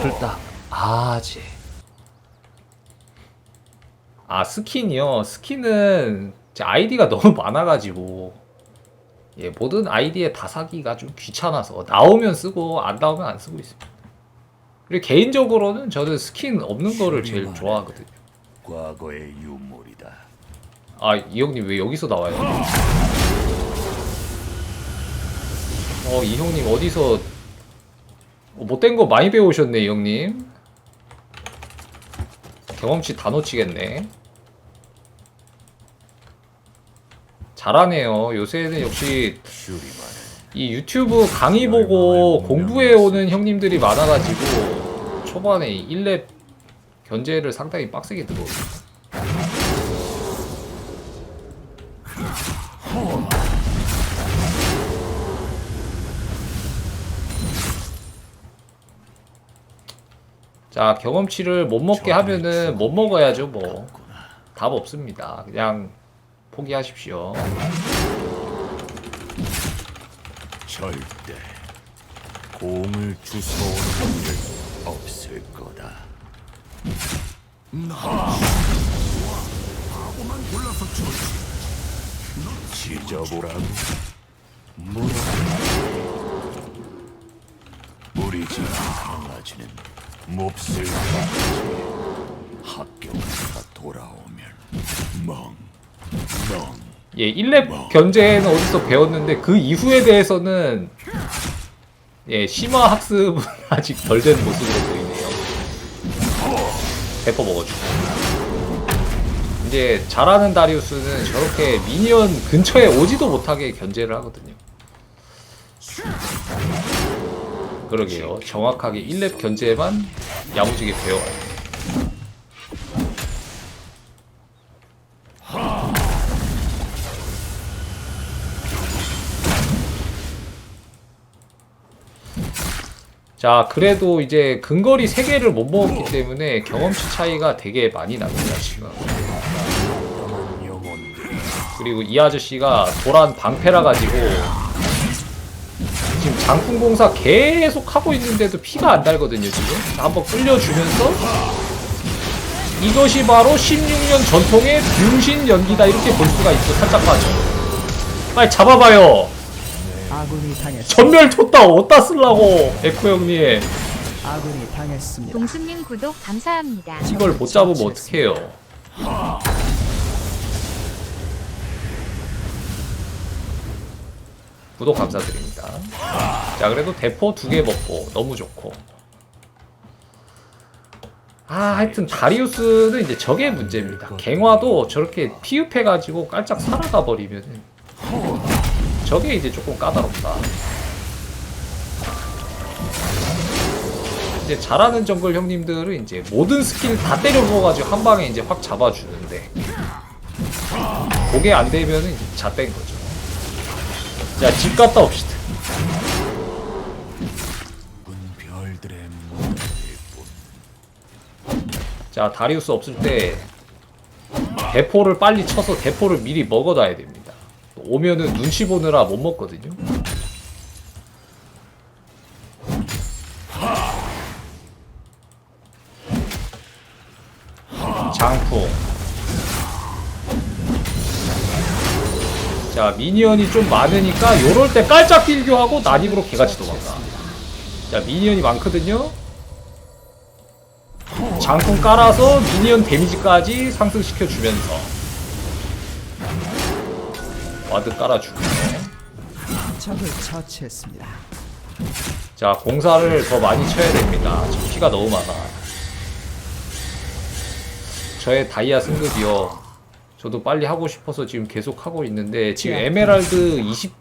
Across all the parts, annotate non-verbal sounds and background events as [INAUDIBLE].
풀딱 아지. 아 스킨이요? 스킨은 제 아이디가 너무 많아가지고. 예 모든 아이디에 다 사기가 좀 귀찮아서 나오면 쓰고 안 나오면 안 쓰고 있습니다. 그리고 개인적으로는 저는 스킨 없는 거를 제일 좋아하거든요. 과거의 유물이다. 아이 형님 왜 여기서 나와요? 어 이 형님 어디서 어, 못된 거 많이 배우셨네 이 형님. 경험치 다 놓치겠네. 잘하네요. 요새는 역시 이 유튜브 강의 보고 공부해 오는 형님들이 많아가지고 초반에 1렙 견제를 상당히 빡세게 들어오죠 자 경험치를 못 먹게 하면은 못 먹어야죠 뭐 답 없습니다 그냥 포기하십시오 절대 공을 주워오는 일 없을 거다. 나하고만 골라서 좋지. 지져보라고. 물어. 우리 집 강아지는 몹쓸. 학교가 돌아오면 멍, 멍. 예, 1렙 견제는 어디서 배웠는데 그 이후에 대해서는 예, 심화 학습은 [LAUGHS] 아직 덜 된 모습으로 보이네요. 대포 먹어주고. 이제 잘하는 다리우스는 저렇게 미니언 근처에 오지도 못하게 견제를 하거든요. 그러게요. 정확하게 1렙 견제만 야무지게 배워요. 자, 그래도 이제 근거리 3개를 못 먹었기 때문에 경험치 차이가 되게 많이 납니다, 지금. 그리고 이 아저씨가 도란 방패라 가지고 지금 장풍공사 계속 하고 있는데도 피가 안 달거든요, 지금. 한번 끌려주면서 이것이 바로 16년 전통의 병신 연기다 이렇게 볼 수가 있어, 살짝 빠져. 빨리 잡아봐요. 아군이 당했습니다. 전멸 줬다 어디다 쓰려고 에코 형님 아군이 당했습니다. 동수님 구독 감사합니다. 이걸 못 잡으면 어떡해요 구독 감사드립니다. 자 그래도 대포 두 개 먹고 너무 좋고. 아 하여튼 다리우스는 이제 저게 문제입니다. 갱화도 저렇게 피흡해가지고 깔짝 살아가 버리면은 저게 이제 조금 까다롭다. 이제 잘하는 정글 형님들은 이제 모든 스킬 다 때려 부어가지고 한 방에 이제 확 잡아주는데 그게 안 되면은 이제 잣된 거죠. 자, 집 갔다 옵시다. 자, 다리우스 없을 때 대포를 빨리 쳐서 대포를 미리 먹어놔야 됩니다. 오면은 눈치 보느라 못 먹거든요. 장풍. 자, 미니언이 좀 많으니까 요럴 때 깔짝 딜교하고 난입으로 개같이 도망가. 자, 미니언이 많거든요. 장풍 깔아서 미니언 데미지까지 상승시켜 주면서 와드 깔아주고. 자 공사를 더 많이 쳐야 됩니다 지금 피가 너무 많아 저의 다이아 승급이요 저도 빨리 하고 싶어서 지금 계속 하고 있는데 지금 에메랄드 20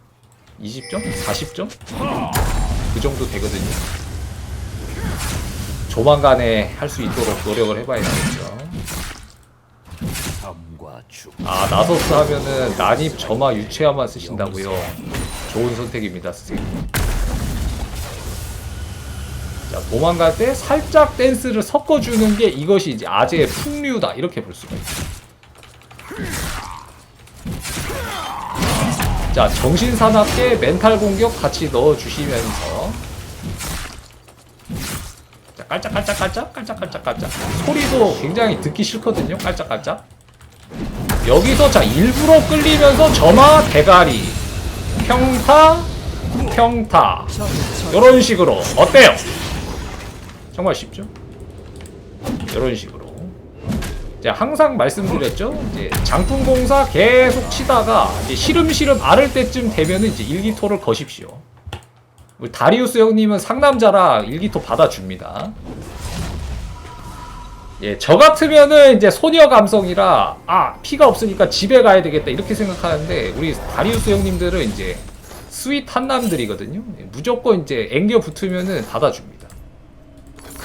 20점? 40점? 그 정도 되거든요 조만간에 할 수 있도록 노력을 해봐야 되겠죠. 아 나서스 하면은 난입 점화 유체화만 쓰신다고요 좋은 선택입니다 선생님 자 도망갈 때 살짝 댄스를 섞어주는 게 이것이 이제 아재의 풍류다 이렇게 볼 수가 있죠 자 정신사납게 멘탈 공격 같이 넣어주시면서. 자 깔짝깔짝깔짝 깔짝깔짝깔짝. 소리도 굉장히 듣기 싫거든요. 깔짝깔짝. 여기서 자 일부러 끌리면서 점화 대가리 평타 평타. 요런 식으로. 어때요? 정말 쉽죠? 요런 식으로 이제 항상 말씀드렸죠 이제 장풍 공사 계속 치다가 이제 시름시름 앓을 때쯤 되면은 이제 일기토를 거십시오 우리 다리우스 형님은 상남자라 일기토 받아줍니다 예, 저 같으면은 이제 소녀 감성이라 아 피가 없으니까 집에 가야 되겠다 이렇게 생각하는데 우리 다리우스 형님들은 이제 스윗 한 남들이거든요. 예, 무조건 이제 앵겨 붙으면은 받아줍니다.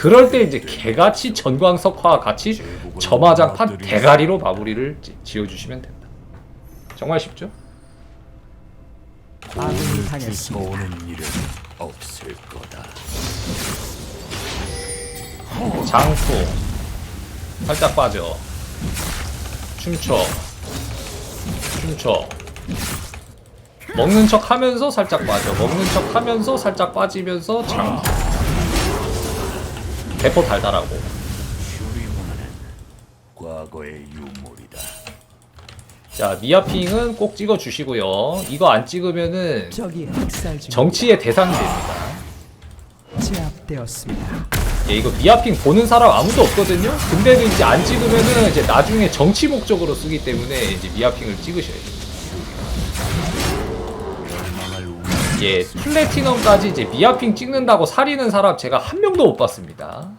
그럴 때 이제 개같이 전광석화와 같이 점화장판 대가리로 마무리를 지- 지어주시면 된다. 정말 쉽죠? 없을 거다. 장fu 살짝 빠져 춤춰 춤춰 먹는 척 하면서 살짝 빠져 먹는 척 하면서 살짝 빠지면서 장fu 대포 달달하고 슈리문은 과거의 유물이다. 자 미아핑은 꼭 찍어 주시고요 이거 안 찍으면은 적이 학살 중 정치의 대상이 됩니다 제압되었습니다. 예, 이거 미아핑 보는 사람 아무도 없거든요. 근데도 이제 안 찍으면은 이제 나중에 정치 목적으로 쓰기 때문에 이제 미아핑을 찍으셔야 돼요. 우 예, 플래티넘까지 이제 미아핑 찍는다고 살리는 사람 제가 한 명도 못 봤습니다.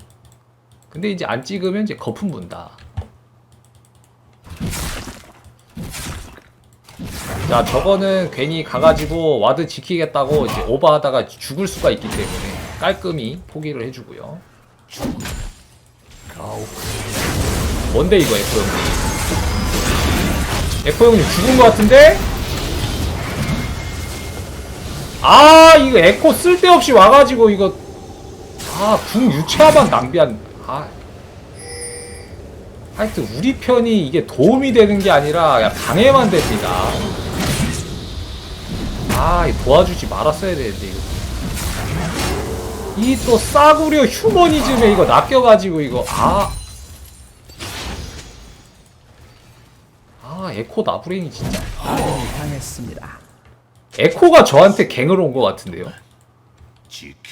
근데 이제 안 찍으면 이제 거품 분다. 자, 저거는 괜히 가가지고 와드 지키겠다고 이제 오버하다가 죽을 수가 있기 때문에 깔끔히 포기를 해주고요. 뭔데 이거 F 형님? F 형님 죽은 것 같은데? 아 이거 에코 쓸데없이 와가지고 이거. 아궁 유체화만 낭비한. 아. 하여튼 우리 편이 이게 도움이 되는 게 아니라 그냥 방해만 됩니다. 아 도와주지 말았어야 되는데 이거. 이 또 싸구려 휴머니즘에 이거 낚여가지고 이거 아. 아, 에코 나부랭이 진짜. 아군이 당했습니다. 에코가 저한테 갱을 온 것 같은데요.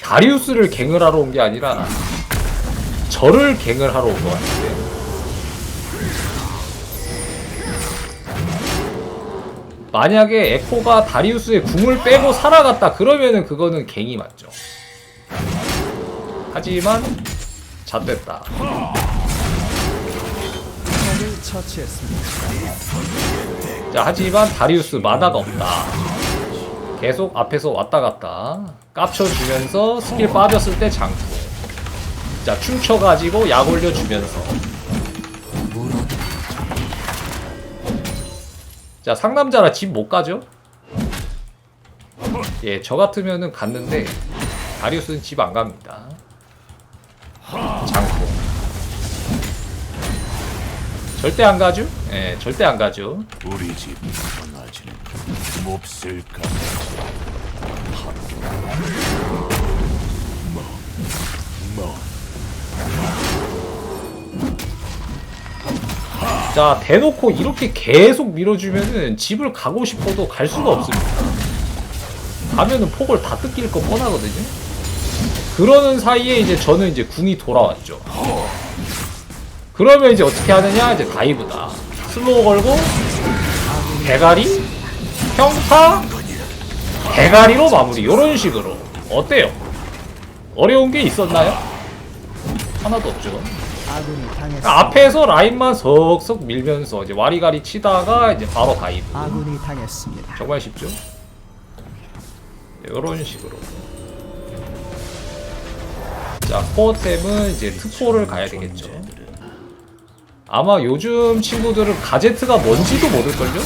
다리우스를 갱을 하러 온 게 아니라 저를 갱을 하러 온 것 같은데. 만약에 에코가 다리우스의 궁을 빼고 살아갔다 그러면은 그거는 갱이 맞죠. 하지만 잣됐다. 자, 하지만 다리우스 마다가 없다. 계속 앞에서 왔다 갔다 깝쳐주면서 스킬 빠졌을 때 장구. 자, 춤춰가지고 약 올려주면서. 자, 상남자라 집 못 가죠? 예, 저 같으면은 갔는데 다리우스는 집 안 갑니다. 장구. 절대 안 가죠? 예, 절대 안 가죠. 우리 집 강아지는 몹쓸 까 뭐, 뭐, 자 대놓고 이렇게 계속 밀어주면은 집을 가고 싶어도 갈 수가 없습니다. 가면은 폭을 다 뜯길 거 뻔하거든요. 그러는 사이에 이제 저는 이제 궁이 돌아왔죠. 그러면 이제 어떻게 하느냐? 이제 다이브다. 슬로우 걸고 대가리 평타 대가리로 마무리 요런 식으로 어때요? 어려운 게 있었나요? 하나도 없죠 당했습니다. 앞에서 라인만 석석 밀면서 이제 와리가리 치다가 이제 바로. 아군이 당했습니다. 정말 쉽죠? 이런 식으로. 자, 코어템은 이제 특포를 가야 되겠죠. 아마 요즘 친구들은 가제트가 뭔지도 모를걸요?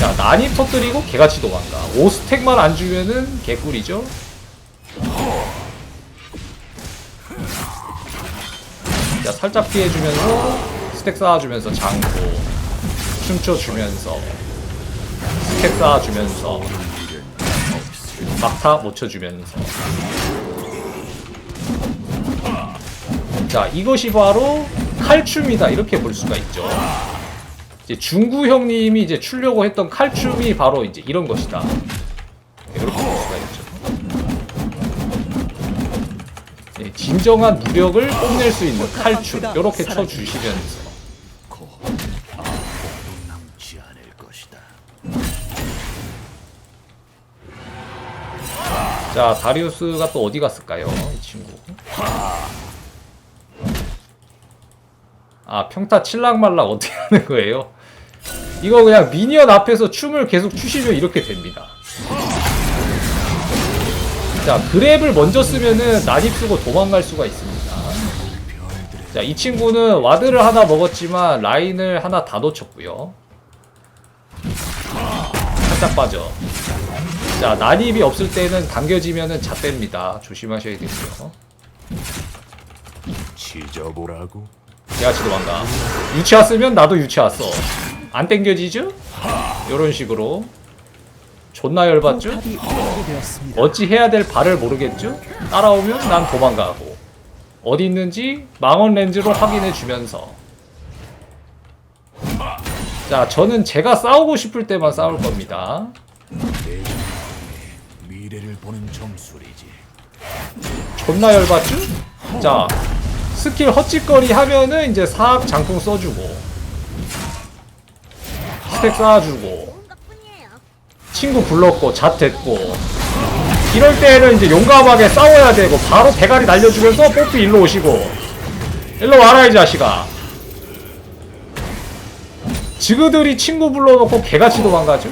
자, 난이 터뜨리고 개같이 도망가. 5스택만 안 주면은 개꿀이죠? 자, 살짝 피해주면서 스택 쌓아주면서 장고 춤춰주면서 스택 쌓아주면서 막타 못 쳐주면서 자, 이것이 바로 칼춤이다. 이렇게 볼 수가 있죠. 이제 중구 형님이 이제 추려고 했던 칼춤이 바로 이제 이런 것이다. 이렇게 볼 수가 있죠. 예, 진정한 무력을 뽐낼 수 있는 칼춤. 이렇게 쳐주시면서. 자, 다리우스가 또 어디 갔을까요? 이 친구. 아, 평타 칠락말락 어떻게 하는 거예요? 이거 그냥 미니언 앞에서 춤을 계속 추시면 이렇게 됩니다. 자, 그랩을 먼저 쓰면은 난입 쓰고 도망갈 수가 있습니다. 자, 이 친구는 와드를 하나 먹었지만 라인을 하나 다 놓쳤고요. 살짝 빠져. 자, 난입이 없을 때는 당겨지면은 잣됩니다. 조심하셔야 되고요. 지져보라고. 야치 도망가. 유치 왔으면 나도 유치 왔어. 안 땡겨지죠? 요런 식으로. 존나 열받죠? 어찌 해야 될 발을 모르겠죠? 따라오면 난 도망가고. 어디 있는지 망원 렌즈로 확인해 주면서. 자, 저는 제가 싸우고 싶을 때만 싸울 겁니다. 존나 열받죠? 자, 스킬 헛짓거리 하면은 이제 사악 장풍 써주고, 스택 쌓아주고, 친구 불렀고, 잣 됐고, 이럴 때는 이제 용감하게 싸워야 되고, 바로 대가리 날려주면서 뽀삐 일로 오시고, 일로 와라, 이 자식아. 지그들이 친구 불러놓고 개같이 도망가죠?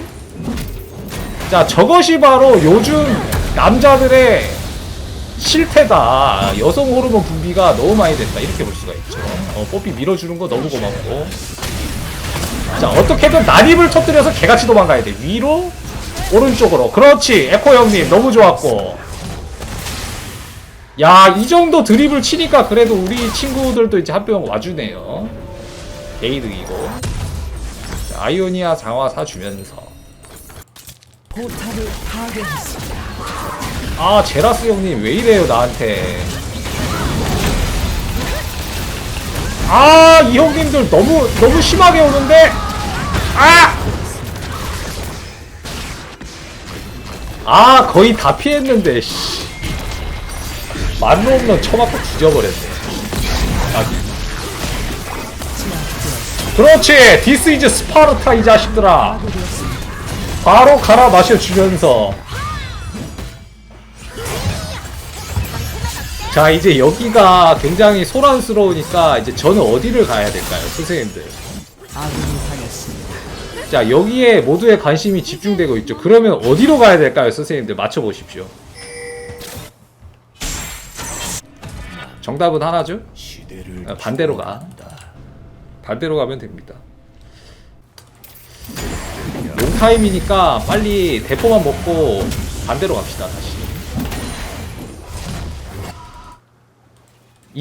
자, 저것이 바로 요즘 남자들의 실패다. 여성 호르몬 분비가 너무 많이 됐다. 이렇게 볼 수가 있죠. 어, 뽀삐 밀어주는 거 너무 고맙고. 자, 어떻게든 난입을 터뜨려서 개같이 도망가야 돼. 위로, 오른쪽으로. 그렇지. 에코 형님, 너무 좋았고. 야, 이 정도 드립을 치니까 그래도 우리 친구들도 이제 한명 와주네요. 게이득이고. 자, 아이오니아 장화 사주면서. 아 제라스 형님 왜 이래요 나한테 아 이 형님들 너무 너무 심하게 오는데. 아! 아 거의 다 피했는데 씨. 만로 없는 쳐맞고 죽여버렸네. 아, 그렇지! 디스 이즈 스파르타 이 자식들아. 바로 갈아 마셔주면서 자 이제 여기가 굉장히 소란스러우니까 이제 저는 어디를 가야 될까요 선생님들. 자 여기에 모두의 관심이 집중되고 있죠. 그러면 어디로 가야 될까요 선생님들? 맞춰보십시오. 정답은 하나죠? 아, 반대로 가. 반대로 가면 됩니다. 롱타임이니까 빨리 대포만 먹고 반대로 갑시다 다시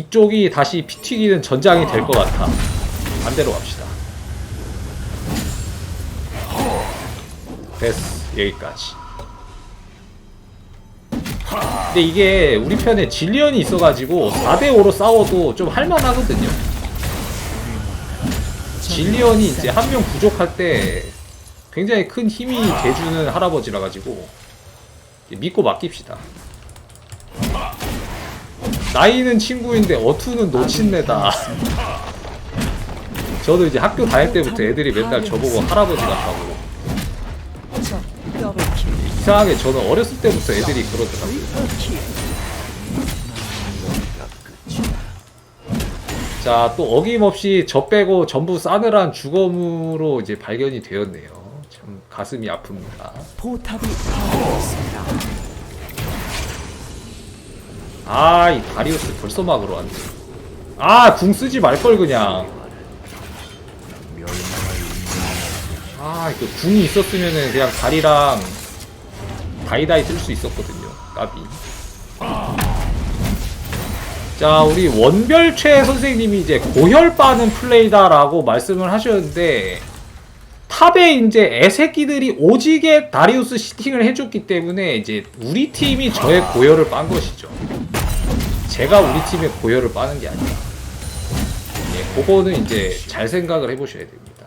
이쪽이 다시 피 튀기는 전장이 될 것 같아. 반대로 갑시다. 됐어. 여기까지. 근데 이게 우리 편에 질리언이 있어가지고 4대5로 싸워도 좀 할만하거든요. 질리언이 이제 한 명 부족할 때 굉장히 큰 힘이 돼주는 할아버지라 가지고 믿고 맡깁시다. 나이는 친구인데 어투는 놓친내다. 저도 이제 학교 다닐 때부터 애들이 맨날 저보고 할아버지 같다고. 이상하게 저는 어렸을 때부터 애들이 그러더라고요. 자, 또 어김없이 저 빼고 전부 싸늘한 주검으로 이제 발견이 되었네요. 참 가슴이 아픕니다. 포탑이 파괴되었습니다. 아, 이 다리우스 벌써 막으러 왔네. 아, 궁 쓰지 말걸 그냥. 아, 그 궁이 있었으면은 그냥 다리랑 다이다이 쓸 수 있었거든요. 까비. 자, 우리 원별최 선생님이 이제 고혈 빠는 플레이다라고 말씀을 하셨는데 탑에 이제 애새끼들이 오지게 다리우스 시팅을 해줬기 때문에 이제 우리 팀이 저의 고혈을 빤 것이죠. 제가 우리 팀의 고혈을 빠는 게 아니라. 그거는 이제 잘 생각을 해보셔야 됩니다.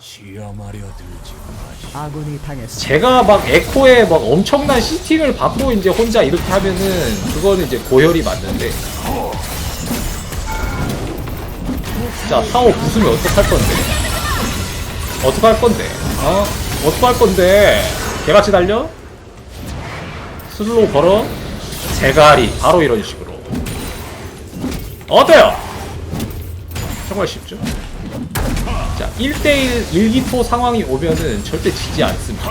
아군이 당했습니다. 제가 막 에코에 막 엄청난 시팅을 받고 이제 혼자 이렇게 하면은 그거는 이제 고혈이 맞는데 자 타워 부수면 어떡할 건데 어떡할 건데 어? 어떡할 건데 개같이 달려? 슬로우 걸어 제가리 바로 이런 식으로 어때요? 정말 쉽죠? 자, 1대1 일기토 상황이 오면은 절대 지지 않습니다.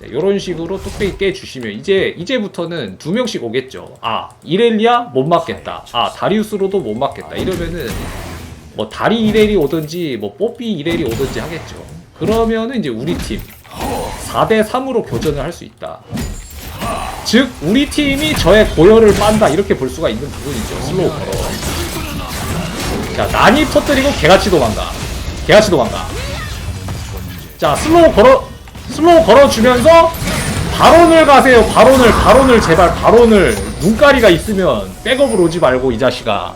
자, 요런 식으로 뚝배기 깨주시면 이제 이제부터는 두 명씩 오겠죠. 아, 이렐리아 못 맞겠다. 아, 다리우스로도 못 맞겠다. 이러면은 뭐 다리 이렐이 오든지 뭐 뽀삐 이렐이 오든지 하겠죠. 그러면은 이제 우리 팀 4대 3으로 교전을 할 수 있다. 즉 우리 팀이 저의 고열을 빤다 이렇게 볼 수가 있는 부분이죠. 슬로우 걸어. 자, 난이 터뜨리고 개같이 도망가. 개같이 도망가. 자, 슬로우 걸어, 슬로우 걸어주면서, 발언을 가세요. 발언을, 발언을, 제발, 발언을. 눈가리가 있으면 백업을 오지 말고, 이 자식아.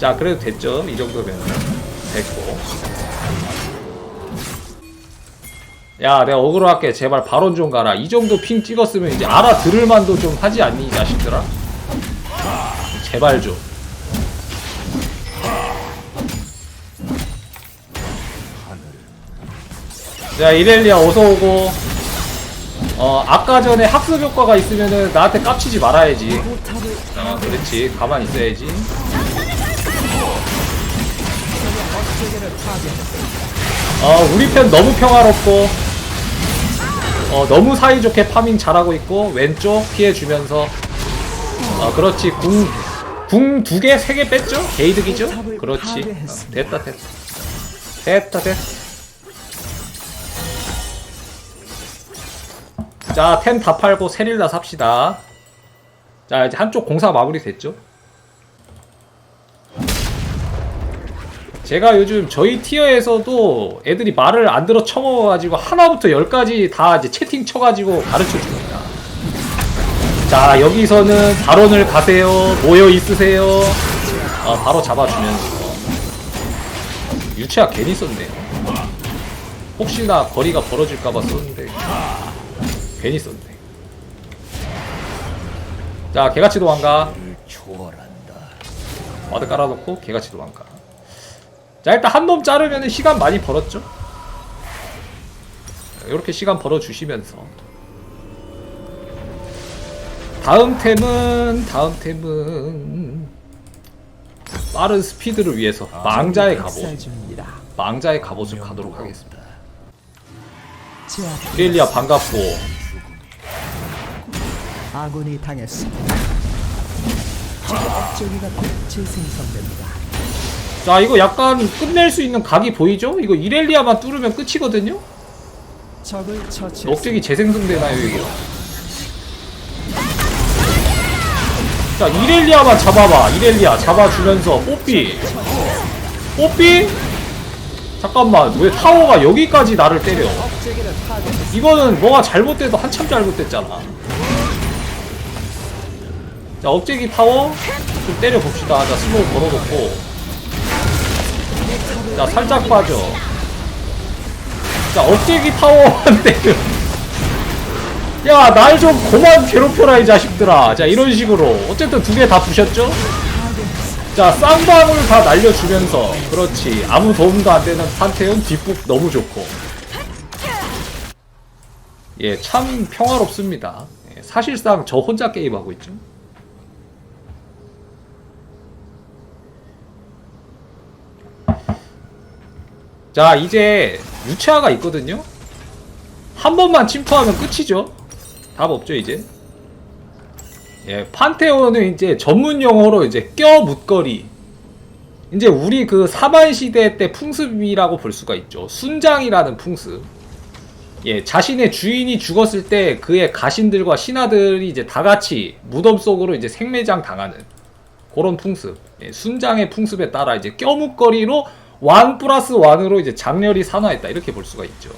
자, 그래도 됐죠. 이 정도면. 됐고. 야, 내가 어그로 할게. 제발 발언 좀 가라. 이 정도 핑 찍었으면 이제 알아들을 만도 좀 하지 않니, 이 자식들아? 제발 좀. 자 이렐리아 어서오고 어 아까 전에 학습 효과가 있으면은 나한테 깝치지 말아야지 어 그렇지 가만히 있어야지. 어 우리 편 너무 평화롭고 어 너무 사이좋게 파밍 잘하고 있고 왼쪽 피해주면서 어 그렇지. 궁궁 두 개 세 개 뺐죠? 게이득이죠? 그렇지. 어, 됐다 됐다. 됐다 됐다. 자, 템다 팔고 세릴라 삽시다. 자, 이제 한쪽 공사 마무리 됐죠? 제가 요즘 저희 티어에서도 애들이 말을 안 들어 쳐먹어가지고 하나부터 열까지 다 이제 채팅 쳐가지고 가르쳐 줍니다. 자, 여기서는 발언을 가세요. 모여 있으세요. 어, 바로 잡아주면서. 유채가 괜히 썼네요. 혹시나 거리가 벌어질까봐 썼는데. 괜히 썼네. 자, 개같이 도망가. 와드 깔아놓고 개같이 도망가. 자, 일단 한 놈 자르면 시간 많이 벌었죠? 이렇게 시간 벌어주시면서. 다음 템은, 다음 템은, 빠른 스피드를 위해서 망자의 갑옷. 망자의 갑옷을 가도록 하겠습니다. 이렐리아 반갑고, 아군이 당했습니다. 곧 재생성됩니다. 자 이거 약간 끝낼 수 있는 각이 보이죠? 이거 이렐리아만 뚫으면 끝이거든요? 억제기 재생성되나요 이거? 자 이렐리아만 잡아봐 이렐리아 잡아주면서 뽀삐 뽀삐? 잠깐만 왜 타워가 여기까지 나를 때려. 이거는 뭐가 잘못돼도 한참 잘못됐잖아 자 억제기 타워 좀 때려봅시다 자 슬로우 걸어놓고 자 살짝 빠져. 자 억제기 타워만 때려 야날 좀 그만 괴롭혀라 이 자식들아. 자 이런 식으로. 어쨌든 두 개 다 부셨죠? 자 쌍방울 다 날려주면서. 그렇지. 아무 도움도 안 되는 판테온 뒷북 너무 좋고. 예, 참 평화롭습니다. 예, 사실상 저 혼자 게임하고 있죠. 자, 이제 유채화가 있거든요. 한 번만 침투하면 끝이죠. 답 없죠, 이제. 예, 판테온은 이제 전문 용어로 이제 껴 묻거리. 이제 우리 그 사반 시대 때 풍습이라고 볼 수가 있죠. 순장이라는 풍습. 예, 자신의 주인이 죽었을 때 그의 가신들과 신하들이 이제 다 같이 무덤 속으로 이제 생매장 당하는 그런 풍습. 예, 순장의 풍습에 따라 이제 껴묵거리로 완 플러스 완으로 이제 장렬히 산화했다 이렇게 볼 수가 있죠.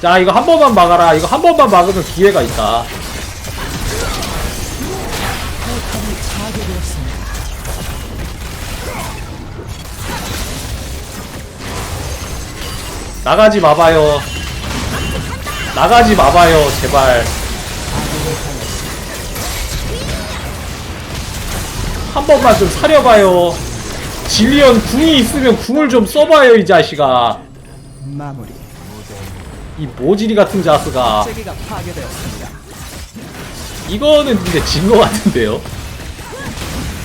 자, 이거 한 번만 막아라. 이거 한 번만 막으면 기회가 있다. 나가지 마봐요. 나가지 마봐요, 제발. 한 번만 좀 사려봐요. 질리언 궁이 있으면 궁을 좀 써봐요, 이 자식아. 마무리. 이 모지리 같은 자스가. 세계가 파괴되었습니다. 이거는 근데 진 거 같은데요?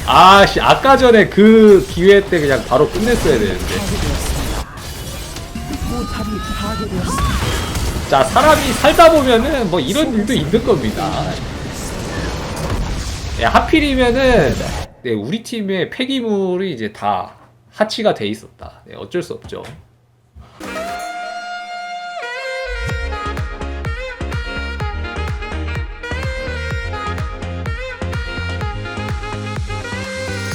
아씨, 아까 전에 그 기회 때 그냥 바로 끝냈어야 되는데. 파괴되었습니다. 포탑이 파괴되었습니다. 자, 사람이 살다 보면은 뭐 이런 일도 있는 겁니다. 예, 하필이면은 네, 우리 팀의 폐기물이 이제 다 하치가 돼 있었다. 네, 어쩔 수 없죠.